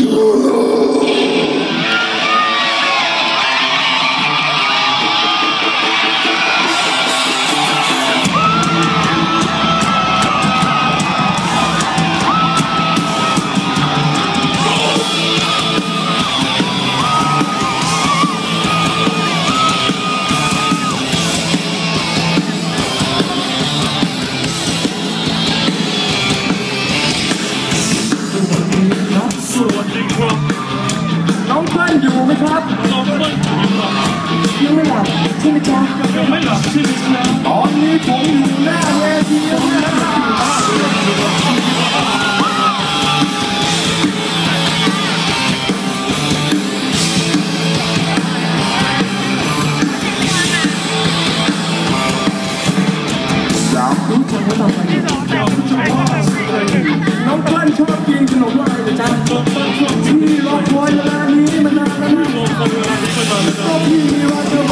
Oh, น้องเพื่อนอยู่ไหมครับยังไม่หลับใช่ไหมจ๊ะยังไม่หลับใช่ไหมจ๊ะตอนนี้ผมอยู่หน้าเวทีแล้วรู้จักว่าทำไม Stop me right away.